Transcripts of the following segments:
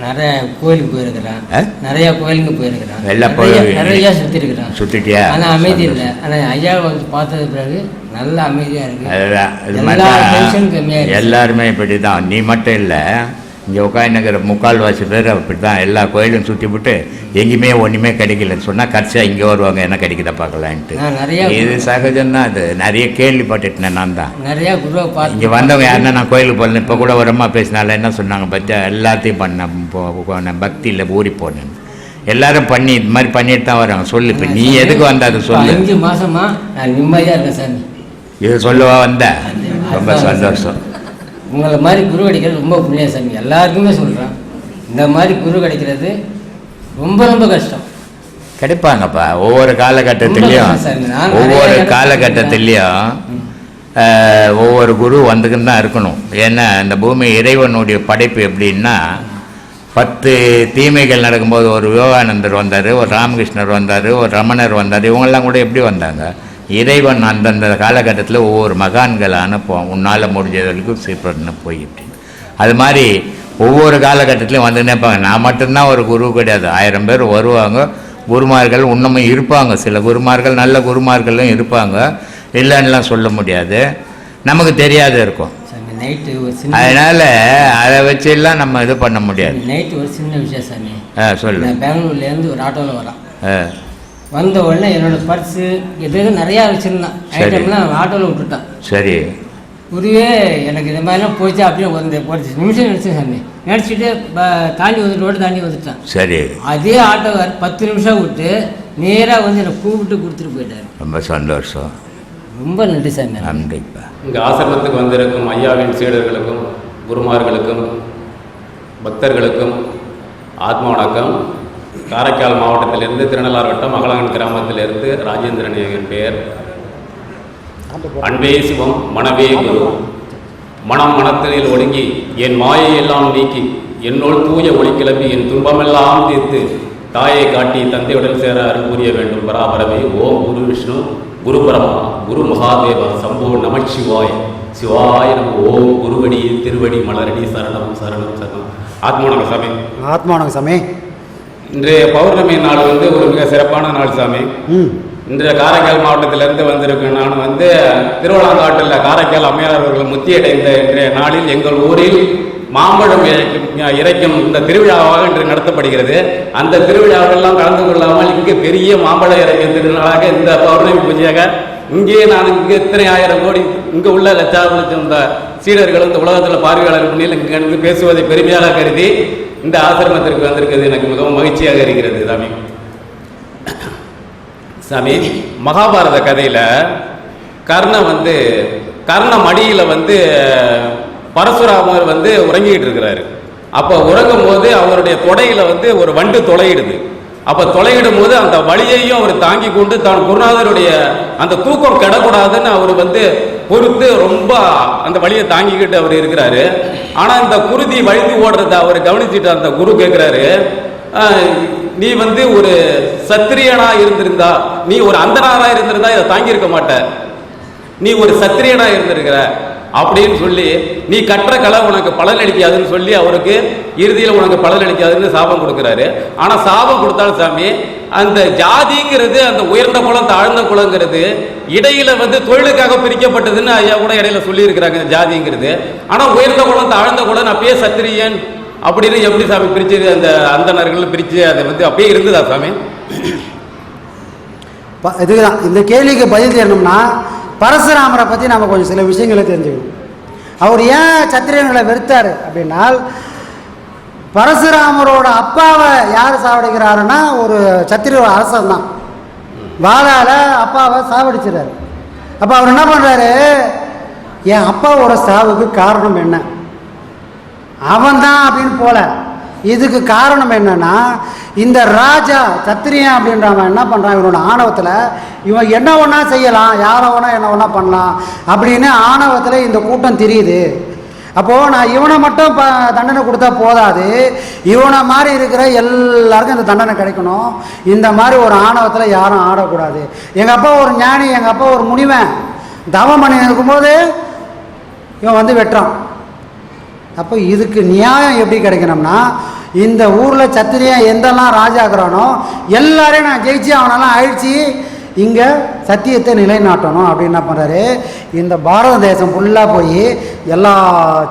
நிறைய கோயிலுக்கு போயிருக்கிறான்? நிறைய கோயிலுக்கு போயிருக்கிறான். நிறைய- போய் நிறைய சுத்தி இருக்கிறான் சுத்திட்டியா? ஆனா அமைதி இல்லை. ஆனா ஐயா வந்து பார்த்தது பிறகு நல்ல அமைதியா இருக்கு. எல்லா. எல்லாருமே இப்படி தான் நீ மட்டும் இல்லை. இங்கே உட்காந்துக்கிற முக்கால்வாசி பேர் அப்படி தான் எல்லா கோயிலும் சுற்றி விட்டு எங்கேயுமே ஒன்றுமே கிடைக்கலன்னு சொன்னால் கடைசியாக இங்கே வருவாங்க என்ன கிடைக்குதா பார்க்கலான்ட்டு. நிறைய இது சகஜம்தான் அது நிறைய கேள்விப்பட்டுட்டேன் நான் தான். நிறைய குருவை பார்த்து இங்கே வந்தவங்க யாருன்னா நான் கோயிலுக்கு போகல இப்போ கூட ஒரு அம்மா பேசினால என்ன சொன்னாங்க பத்தியா? எல்லாத்தையும் பண்ண பக்தியில் ஊறி போனேன் எல்லாரும் பண்ணி இது மாதிரி பண்ணிட்டு தான் வராங்க. சொல்லு இப்போ நீ எதுக்கு வந்த அதை சொல்லு. அஞ்சு மாசமா நான் நிம்மதியா இருக்கேன் சாமி. இது சொல்லவா வந்த? ரொம்ப சந்தோஷம். உங்களை மாதிரி குரு கிடைக்கிறது ரொம்ப புண்ணியம் சாமி. எல்லாருக்குமே சொல்றேன். இந்த மாதிரி குரு கிடைக்கிறது ரொம்ப ரொம்ப கஷ்டம். கிடைப்பாங்கப்பா. ஒவ்வொரு காலகட்டத்திலையும் ஒவ்வொரு காலகட்டத்திலையும் ஒவ்வொரு குரு வந்துக்கின்னு தான் இருக்கணும். ஏன்னா இந்த பூமி இறைவனுடைய படைப்பு எப்படின்னா பத்து தீமைகள் நடக்கும்போது ஒரு விவேகானந்தர் வந்தார் ஒரு ராமகிருஷ்ணர் வந்தார் ஒரு ரமணர் வந்தார். இவங்கெல்லாம் கூட எப்படி வந்தாங்க? இறைவன் அந்தந்த காலகட்டத்தில் ஒவ்வொரு மகான்களை அனுப்புவோம் உன்னால் முடிஞ்சவர்களுக்கும் சீப்பர்னு போயிட்டு. அது மாதிரி ஒவ்வொரு காலகட்டத்திலையும் வந்துன்னே இருப்பாங்க நான் மட்டும்தான் ஒரு குரு கிடையாது. ஆயிரம் பேர் வருவாங்க. குருமார்கள் இன்னமும் இருப்பாங்க. சில குருமார்கள் நல்ல குருமார்களும் இருப்பாங்க. இல்லைன்னுலாம் சொல்ல முடியாது. நமக்கு தெரியாது இருக்கும். நைட்டு ஒரு சின்ன அதனால் அதை வச்செல்லாம் நம்ம இது பண்ண முடியாது. நைட்டு ஒரு சின்ன விஷயம் சாமி. ஆ சொல்லு. பெங்களூர்லேருந்து ஒரு ஆட்டோவில் வரான் ஆ. வந்த உடனே என்னோட பர்ஸு எது எது நிறையா வச்சுருந்தான். சரி. ஐட்டம்லாம் ஆட்டோவில் விட்டுட்டான். சரி. குருவே எனக்கு இந்த மாதிரிலாம் போச்சு அப்படியே வந்து ஒரு நிமிஷம் நினச்சேன் சாமி. நினச்சிட்டு தாண்டி வந்துட்டு ரோடு தாண்டி வந்துட்டான். சரி. அதே ஆட்டோக்கார் பத்து நிமிஷம் விட்டு நேராக வந்து என்னை கூப்பிட்டு கொடுத்துட்டு போயிட்டாரு. ரொம்ப சந்தோஷம். ரொம்ப நன்றி சாமி. நன்றிப்பா. இங்கு ஆசிரமத்துக்கு வந்திருக்கும் ஐயாவின் சீடர்களுக்கும் குருமார்களுக்கும் பக்தர்களுக்கும் ஆத்ம வணக்கம். காரைக்கால் மாவட்டத்திலிருந்து திருநள்ளார் வட்டம் மகளகன் கிராமத்திலிருந்து ராஜேந்திரன் என் பெயர். அன்பே சிவம் மனவே குரு. மனம் மனத்தினில் ஒடுங்கி என் மாயை எல்லாம் நீக்கி என்னோள் தூய ஒளி கிளம்பி என் துன்பமெல்லாம் தீர்த்து தாயை காட்டி தந்தையுடன் சேர அறிவுரிய வேண்டும். பராபரமே ஓம் குரு விஷ்ணு குரு பரமா குரு மகாதேவா சம்போ நமச்சிவாய் சிவாய. ஓம் குருவடி திருவடி மலரடி சரணம் சரணம் சரணம். ஆத்மானக சமே. ஆத்மானங்க சமே. இன்றைய பௌர்ணமி நாள் வந்து ஒரு மிக சிறப்பான நாள் சாமி. இன்றைய காரைக்கால் மாவட்டத்திலிருந்து வந்திருக்கேன். நான் வந்து திருவள்ளாங்காட்டில் காரைக்கால் அம்மையார் அவர்கள் முத்தியடைந்த இன்றைய நாளில் எங்கள் ஊரில் மாம்பழம் இறைக்கும் இந்த திருவிழாவாக இன்று நடத்தப்படுகிறது. அந்த திருவிழாவெல்லாம் கலந்து கொள்ளாமல் இங்கே பெரிய மாம்பழ இறைக்கும் திருநாளாக இந்த பௌர்ணமி பூஜையாக இங்கே நான் இங்கே இத்தனை ஆயிரம் கோடி இங்கே உள்ள லட்சாம் லட்சம் இந்த சீடர்கள் இந்த உலகத்தில் பார்வையாளர் முன்னில் இங்கே பேசுவதை பெருமையாக கருதி இந்த ஆசிரமத்திற்கு வந்திருக்கிறது எனக்கு மிகவும் மகிழ்ச்சியாக இருக்கிறது சாமி. சாமி மகாபாரத கதையில் கர்ணன் வந்து கர்ண மடியில் வந்து பரசுராமர் வந்து உறங்கிட்டு இருக்கிறாரு. அப்போ உறங்கும் போது அவருடைய தொடையில வந்து ஒரு வண்டு தொலையிடுது. அப்போ தொலையிடும் போது அந்த வலியையும் அவர் தாங்கி கொண்டு தான் குருநாதருடைய அந்த தூக்கம் கெடக்கூடாதுன்னு அவர் வந்து பொறுத்து ரொம்ப அந்த வழியை தாங்கிக்கிட்டு அவர் இருக்கிறாரு. ஆனால் இந்த குருதி வழிந்து ஓடுறத அவர் கவனிச்சுட்டு அந்த குரு கேட்குறாரு நீ வந்து ஒரு சத்திரியனா இருந்திருந்தா நீ ஒரு அந்தனாரா இருந்திருந்தா இதை தாங்கியிருக்க மாட்ட. நீ ஒரு சத்திரியனா இருந்திருக்கிற. அப்படின்னு சொல்லி நீ கற்ற கலை உனக்கு பலன் அளிக்காதுன்னு சொல்லி அவருக்கு இறுதியில் உனக்கு பலன் அளிக்காதுன்னு சாபம் கொடுக்குறாரு. ஆனால் சாபம் கொடுத்தாலும் சாமி அந்த ஜாதிங்கிறது அந்த உயர்ந்த குலம் தாழ்ந்த குளங்கிறது இடையில வந்து தொழிலுக்காக பிரிக்கப்பட்டதுன்னு ஐயா கூட இடையில சொல்லியிருக்கிறாங்க இந்த ஜாதிங்கிறது. ஆனால் உயர்ந்த குலம் தாழ்ந்த குளம் அப்பயே சத்திரியன் அப்படின்னு எப்படி சாமி பிரிச்சது அந்த அந்தனர்கள் பிரிச்சு அது வந்து அப்படியே இருந்ததா சாமி? இதுதான் இந்த கேள்விக்கு பதில் தேடணும்னா பரசுராமரை பற்றி நம்ம கொஞ்சம் சில விஷயங்களை தெரிஞ்சுக்கணும். அவர் ஏன் சத்திரியர்களை வெறுத்தார் அப்படின்னால் பரசுராமரோட அப்பாவை யார் சாவடிக்கிறாருன்னா ஒரு சத்திரிய அரசன் தான் வாளால் அப்பாவை சாவடிச்சிடாரு அப்போ அவர் என்ன பண்ணுறாரு என் அப்பாவோட சாவுக்கு காரணம் என்ன? அவன் தான் அப்படின்னு போல. இதுக்கு காரணம் என்னன்னா இந்த ராஜா சத்திரியன் அப்படின்றவன் என்ன பண்ணுறான் இவனோட ஆணவத்தில் இவன் என்ன ஒன்றா செய்யலாம்? யாரை வேணா என்ன ஒன்றா பண்ணலாம்? அப்படின்னு ஆணவத்தில் இந்த கூட்டம் தெரியுது. அப்போது நான் இவனை மட்டும் ப தண்டனை கொடுத்தா போதாது. இவனை மாதிரி இருக்கிற எல்லாருக்கும் இந்த தண்டனை கிடைக்கணும். இந்த மாதிரி ஒரு ஆணவத்தில் யாரும் ஆடக்கூடாது. எங்கள் அப்பா ஒரு ஞானி எங்கள் அப்பா ஒரு முனிவன். தவம் பண்ணி இருக்கும்போது இவன் வந்து வெட்டுறான். அப்போ இதுக்கு நியாயம் எப்படி கிடைக்கணும்னா இந்த ஊரில் சத்திரியன் எந்தெல்லாம் ராஜாக்குறானோ எல்லாரையும் நான் ஜெயிச்சு அவனெல்லாம் அழிச்சு இங்கே சத்தியத்தை நிலைநாட்டணும் அப்படின்னு என்ன பண்ணுறாரு இந்த பாரத தேசம் ஃபுல்லாக போய் எல்லா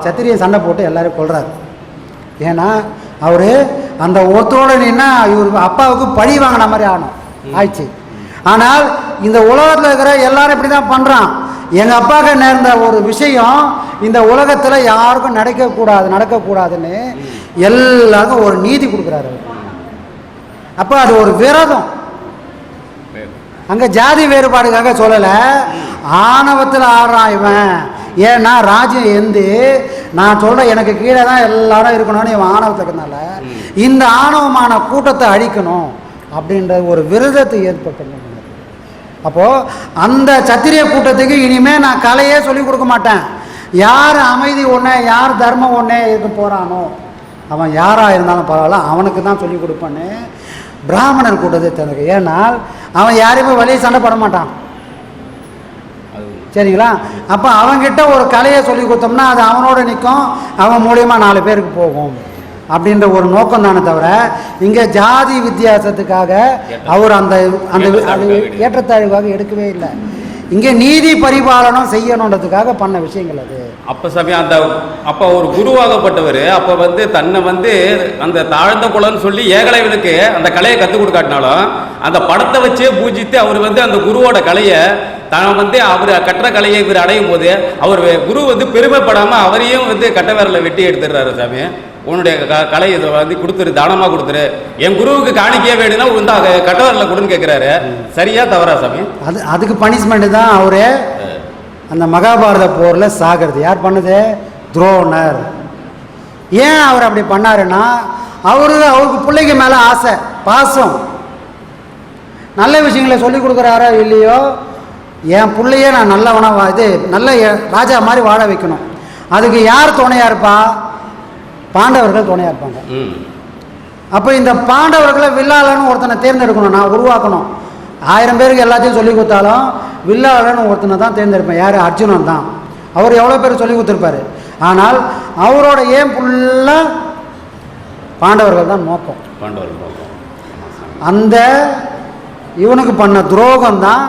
சத்திரியும் சண்டை போட்டு எல்லோரும் கொள்கிறாரு ஏன்னா அவர் அந்த ஒருத்தரோட நின்னா இவர் அப்பாவுக்கு பழி வாங்கின மாதிரி ஆகணும். ஆயிடுச்சு. ஆனால் இந்த உலகத்தில் இருக்கிற எல்லாரும் இப்படி தான் பண்ணுறான் எங்கள் அப்பாவுக்கு நேர்ந்த ஒரு விஷயம் இந்த உலகத்தில் யாருக்கும் நடக்கக்கூடாது நடக்கக்கூடாதுன்னு எல்லாருக்கும் ஒரு நீதி கொடுக்குறாரு அப்போ அது ஒரு விரதம். அங்கே ஜாதி வேறுபாடுக்காக சொல்லலை. ஆணவத்தில் ஆடுறான் இவன். ஏன்னா ராஜ்யம் எந்து நான் சொல்கிறேன் எனக்கு கீழே தான் எல்லாரும் இருக்கணும்னு இவன் ஆணவத்தில் இந்த ஆணவமான கூட்டத்தை அழிக்கணும் அப்படின்ற ஒரு விரதத்தை ஏற்பட்டு அப்போது அந்த சத்திரிய கூட்டத்துக்கு இனிமேல் நான் கலையே சொல்லிக் கொடுக்க மாட்டேன். யார் அமைதி ஒன்று யார் தர்மம் ஒன்று இருக்க போகிறானோ அவன் யாராக இருந்தாலும் பரவாயில்ல அவனுக்கு தான் சொல்லிக் கொடுப்பேன்னு பிராமணர் கூட்டத்தை தனக்கு ஏன்னால் அவன் யாரையுமே வெளியே சண்டை போட மாட்டான். சரிங்களா? அப்போ அவன்கிட்ட ஒரு கலையை சொல்லி கொடுத்தோம்னா அது அவனோட நிற்கும் அவன் மூலியமா நாலு பேருக்கு போகும் அப்படின்ற ஒரு நோக்கம் தானே தவிர இங்கே ஜாதி வித்தியாசத்துக்காக அவர் அந்த அந்த ஏற்றத்தாழ்வாக எடுக்கவே இல்லை. இங்கே நீதி பரிபாலனம் செய்யணுன்றதுக்காக பண்ண விஷயங்கள் அது. அப்ப சமயம் அந்த அப்ப ஒரு குருவாகப்பட்டவர் அப்ப வந்து தன்னை வந்து அந்த தாழ்ந்த குலம்னு சொல்லி ஏகலைவனுக்கு அந்த கலையை கற்றுக் கொடுக்காட்டினாலும் அந்த படத்தை வச்சே பூஜித்து அவர் வந்து அந்த குருவோட கலையை தான் வந்து அவர் கட்டுற கலையை இவர் அடையும் போது அவர் குரு வந்து பெருமைப்படாம அவரையும் வந்து கட்ட விரலை வெட்டி எடுத்துடுறாரு சாமி. உன்னுடைய க- கலை இதை வந்து கொடுத்துரு தானமாக கொடுத்துரு. என் குருவுக்கு காணிக்கையே வேணும்னா வந்து கட்டவரில் கொடுன்னு கேட்குறாரு சரியா தவறா சாமி? அது அதுக்கு பனிஷ்மெண்ட்டு தான் அவரு அந்த மகாபாரத போரில் சாகிறது. யார் பண்ணுது? துரோணர். ஏன் அவர் அப்படி பண்ணாருன்னா அவரு அவருக்கு பிள்ளைக்கு மேலே ஆசை பாசம். நல்ல விஷயங்களை சொல்லி கொடுக்குறாரோ இல்லையோ என் பிள்ளையே நான் நல்லவனா இது நல்ல ராஜா மாதிரி வாழ வைக்கணும். அதுக்கு யார் துணையாக இருப்பா? பாண்டவர்கள் துணையாக இருப்பாங்க. அப்போ இந்த பாண்டவர்களை வில்லாளன்னு ஒருத்தனை தேர்ந்தெடுக்கணும் நான் உருவாக்கணும். ஆயிரம் பேருக்கு எல்லாத்தையும் சொல்லி கொடுத்தாலும் வில்லாளன்னு ஒருத்தனை தான் தேர்ந்தெடுப்பேன். யார்? அர்ஜுனன் தான். அவர் எவ்வளோ பேர் சொல்லி கொடுத்துருப்பாரு? ஆனால் அவரோட ஏன் ஃபுல்லாக பாண்டவர்கள் தான் நோக்கம். பாண்டவர் பார்ப்போம் அந்த இவனுக்கு பண்ண துரோகம் தான்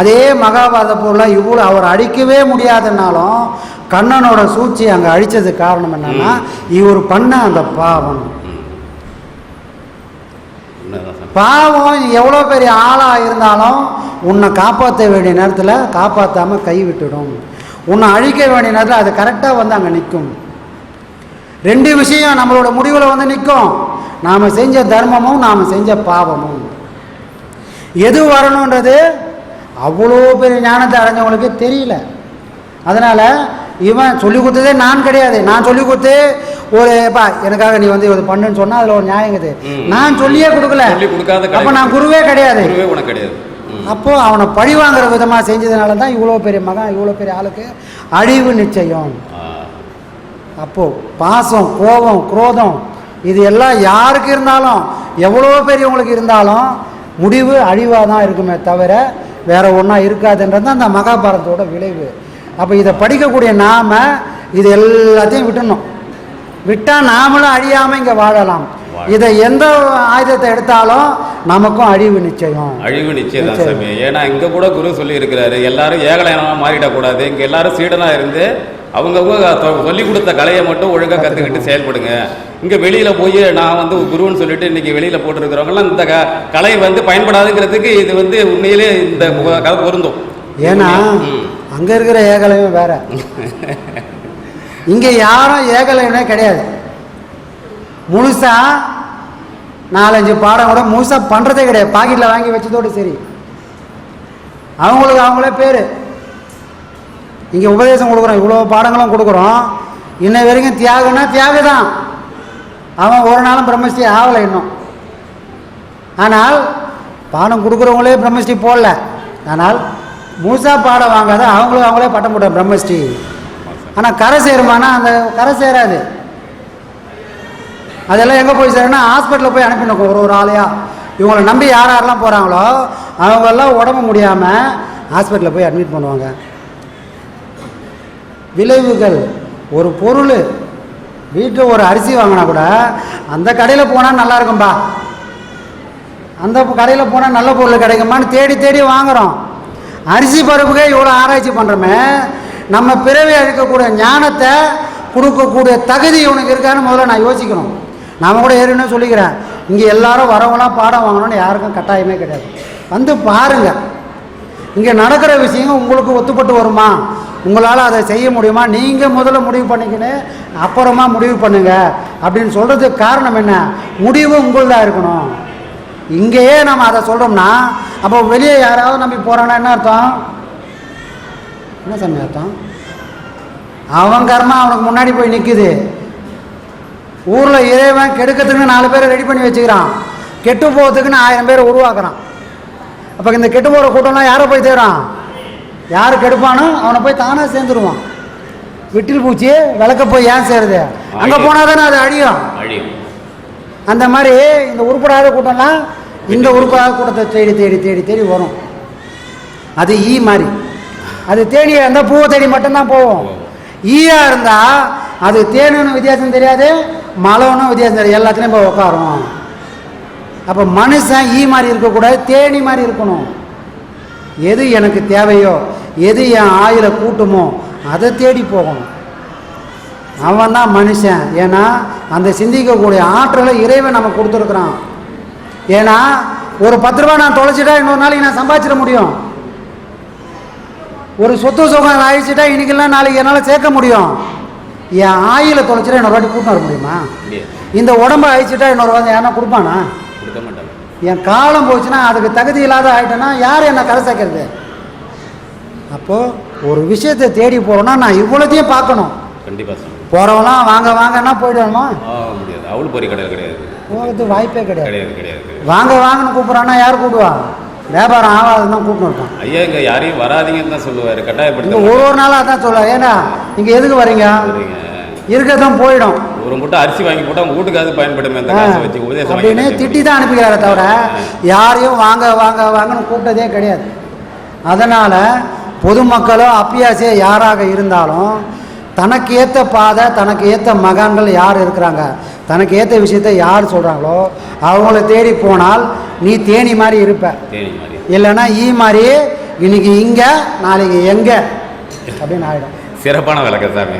அதே மகாபாரத போரில் இவ்வளோ அவர் அடிக்கவே முடியாதுனாலும் கண்ணனோட சூழ்ச்சி அங்கே அழிச்சதுக்கு காரணம் என்னன்னா இவர் பண்ண அந்த பாவம். பாவம் எவ்வளோ பெரிய ஆளாக இருந்தாலும் உன்னை காப்பாற்ற வேண்டிய நேரத்தில் காப்பாற்றாமல் கை விட்டுடும். உன்னை அழிக்க வேண்டிய நேரத்தில் அது கரெக்டாக வந்து அங்கே நிற்கும். ரெண்டு விஷயம் நம்மளோட முடிவில் வந்து நிற்கும். நாம் செஞ்ச தர்மமும் நாம் செஞ்ச பாவமும். எது வரணுன்றது அவ்வளோ பெரிய ஞானத்தை அடைஞ்சவங்களுக்கு தெரியல. அதனால் இவன் சொல்லி கொடுத்ததே நான் கிடையாது நான் சொல்லி கொடுத்து ஒரு பா எனக்காக நீ வந்து இது பண்ணுன்னு சொன்னால் அதில் ஒரு நியாயங்குது ம். நான் சொல்லியே கொடுக்கல. அப்போ நான் குருவே கிடையாது. அப்போது அவனை பழி வாங்குற விதமாக செஞ்சதுனால தான் இவ்வளோ பெரிய மகன் இவ்வளோ பெரிய ஆளுக்கு அழிவு நிச்சயம். அப்போது பாசம் கோபம் குரோதம் இது எல்லாம் யாருக்கு இருந்தாலும் எவ்வளோ பெரியவங்களுக்கு இருந்தாலும் முடிவு அழிவாக தான் இருக்குமே தவிர வேற ஒன்றா இருக்காதுன்றது தான் அந்த மகாபாரதத்தோட விளைவு அப்போ இதை படிக்கக்கூடிய நாம இது எல்லாத்தையும் விட்டுடணும். விட்டால் நாமளும் அழியாமல் இங்கே வாழலாம். இதை எந்த ஆயுதத்தை எடுத்தாலும் நமக்கும் அழிவு நிச்சயம். அழிவு நிச்சயம். தான். சாமி. ஏன்னா இங்க கூட குரு சொல்லி இருக்கிறாரு எல்லாரும் ஏகலையனமா மாறிடக்கூடாது இங்க எல்லாரும் சீடனா இருந்து அவங்கவுங்க சொல்லி கொடுத்த கலையை மட்டும் ஒழுங்கா கத்துக்கிட்டு செயல்படுங்க. இங்க வெளியில போய் நான் வந்து குருன்னு சொல்லிட்டு இன்னைக்கு வெளியில போட்டுருக்கிறவங்கலாம் இந்த க- கலை வந்து பயன்படாதுங்கிறதுக்கு இது வந்து உண்மையிலே இந்த கதை பொருந்தும். ஏன்னா. அங்கே இருக்கிற ஏகலைவன் வேற. இங்கே யாரும் ஏகலைவனே கிடையாது. முழுசா நாலஞ்சு பாடம் கூட முழுசா பண்ணுறதே கிடையாது. பாக்கெட்டில் வாங்கி வச்சதோடு சரி. அவங்களுக்கு அவங்களே பேர். இங்கே உபதேசம் கொடுக்குறோம். இவ்வளோ பாடங்களும் கொடுக்குறோம். இன்ன வரைக்கும் தியாகம்னா தியாக தான் அவன் ஒரு நாளும் பிரம்மஸ்ரீ ஆகலை இன்னும். ஆனால் பாடம் கொடுக்குறவங்களே பிரம்மஸ்ரீ போடல. ஆனால் முழுசாக பாடம் வாங்காத அவங்களும் அவங்களே பட்டம் போட்டாங்க பிரம்மஸ்ரீ. ஆனால் கரை சேருமானா அந்த கரை சேராது. அதெல்லாம் எங்கே போய் சேரும்னா ஹாஸ்பிட்டலில் போய் அனுப்பினோம் ஒரு ஒரு ஆளையா. இவங்களை நம்பி யார் யாரெல்லாம் போகிறாங்களோ அவங்கெல்லாம் உடம்பு முடியாமல் ஹாஸ்பிட்டலில் போய் அட்மிட் பண்ணுவாங்க. விளைவுகள் ஒரு பொருள். வீட்டில் ஒரு அரிசி வாங்கினா கூட அந்த கடையில் போனால் நல்லா இருக்கும்பா. அந்த கடையில் போனால் நல்ல பொருள் கிடைக்குமான்னு தேடி தேடி வாங்குகிறோம் அரிசி பருப்புக்கே இவ்வளோ ஆராய்ச்சி பண்ணுறோமே நம்ம பிறவி அழிக்கக்கூடிய ஞானத்தை கொடுக்கக்கூடிய தகுதி இவனுக்கு இருக்கான்னு முதல்ல நான் யோசிக்கணும். நாம் கூட ஏற்கனவே சொல்லிக்கிறேன். இங்கே எல்லாரும் வரவங்களாம் பாடம் வாங்கணும்னு யாருக்கும் கட்டாயமே கிடையாது. வந்து பாருங்கள் இங்கே நடக்கிற விஷயம் உங்களுக்கு ஒத்துப்பட்டு வருமா? உங்களால் அதை செய்ய முடியுமா? நீங்கள் முதல்ல முடிவு பண்ணிக்கின்னு அப்புறமா முடிவு பண்ணுங்கள் அப்படின்னு சொல்கிறதுக்கு காரணம் என்ன? முடிவு உங்கள்தான் இருக்கணும். இங்கேயே நம்ம அதை சொல்கிறோம்னா அப்போ வெளியே யாராவது நம்பி போகிறான்னா என்ன அர்த்தம்? என்ன சாமி அர்த்தம்? அவன் கர்மா அவனுக்கு முன்னாடி போய் நிற்குது ஊரில் இறைவன் கெடுக்கிறதுக்குன்னு நாலு பேரை ரெடி பண்ணி வச்சுக்கிறான். கெட்டு போகிறதுக்குன்னு ஆயிரம் பேரை உருவாக்குறான். அப்போ இந்த கெட்டு போகிற கூட்டம்லாம் யாரை போய் தேடுறான்? யார் கெடுப்பானோ அவனை போய் தானாக சேர்ந்துருவான். விட்டில் பூச்சி விளக்க போய் ஏன் சேருது? அங்கே போனால் தானே அது அழியும். அழியும். அந்த மாதிரி இந்த உருப்படாத கூட்டம்லாம் இந்த உருப்படாத கூட்டத்தை தேடி தேடி தேடி தேடி வரும். அது ஈ மாதிரி. அது தேடியாக இருந்தால் பூவை தேடி மட்டும்தான் போகும் ஈயா இருந்தால் அது தேனுன்னு வித்தியாசம் தெரியாது மலவனும் வித்தியாசம் தெரியாது. எல்லாத்துலேயும் போய் உட்காரும் அப்போ மனுஷன் ஈ மாதிரி இருக்கக்கூடாது தேனி மாதிரி இருக்கணும். எது எனக்கு தேவையோ எது என் ஆயுளை கூட்டுமோ அதை தேடி போகணும். அவன் தான் மனுஷன். ஏன்னா அந்த சிந்திக்கக்கூடிய ஆற்றலை இறைவன் நம்ம கொடுத்துருக்குறான். ஏன்னா ஒரு பத்து ரூபா நான் தொலைச்சிட்டா இன்னொரு நாளைக்கு நான் சம்பாதிச்சிட முடியும். ஒரு சொத்து சுகம் ஆயிடுச்சுட்டா இன்னைக்கெல்லாம் நாளைக்கு என்னால் சேர்க்க முடியும். என் ஆயில தொலைச்சிட்டா இன்னொரு வாட்டி கூட்டம் வர முடியுமா? இந்த உடம்பை அழிச்சிட்டா இன்னொரு வந்து யாரா கொடுப்பானா? என் காலம் போச்சுன்னா அதுக்கு தகுதி இல்லாத ஆகிட்டேன்னா யார் என்னை கரை சேர்க்கறது? அப்போது ஒரு விஷயத்தை தேடி போகிறோன்னா நான் இவ்வளோத்தையும் பார்க்கணும். கண்டிப்பாக போகிறவங்களாம் வாங்க வாங்கன்னா அவள் பொறி கடை கிடையாது. போகிறது வாய்ப்பே கிடையாது. கிடையாது வாங்க வாங்கன்னு கூப்பிட்றான்னா யார் கூப்பிடுவா? வியாபாரம் ஆகாதுன்னு தான் கூப்பிட்டு இருக்கான் ஐயா இங்கே யாரையும் வராதீங்கன்னு தான் சொல்லுவார். கட்டாயப்படுத்த ஒரு ஒரு நாளாக தான் சொல்ல ஏன்னா இங்கே எதுக்கு வரீங்க? சரிங்க. இருக்கதான் போயிடும். ஒரு மூட்டை அரிசி வாங்கி போட்டால் உங்கள் வீட்டுக்காவது பயன்படுமே அந்த காசை வச்சு உபதேசம் அப்படின்னு. திட்டி தான் அனுப்பிக்கிறாரே தவிர யாரையும் வாங்க வாங்க வாங்கன்னு கூப்பிட்டதே கிடையாது. அதனால் பொதுமக்களோ அப்பியாசியோ யாராக இருந்தாலும் தனக்கு ஏற்ற பாதை தனக்கு ஏற்ற மகான்கள் யார் இருக்கிறாங்க? தனக்கு ஏற்ற விஷயத்தை யார் சொல்கிறாங்களோ அவங்கள தேடி போனால் நீ தேனி மாதிரி இருப்ப. இல்லைன்னா ஈ மாதிரி இன்னைக்கு இங்கே நாளைக்கு எங்கே? அப்படின்னு ஆகிடும் சிறப்பான விளக்கம் சாமி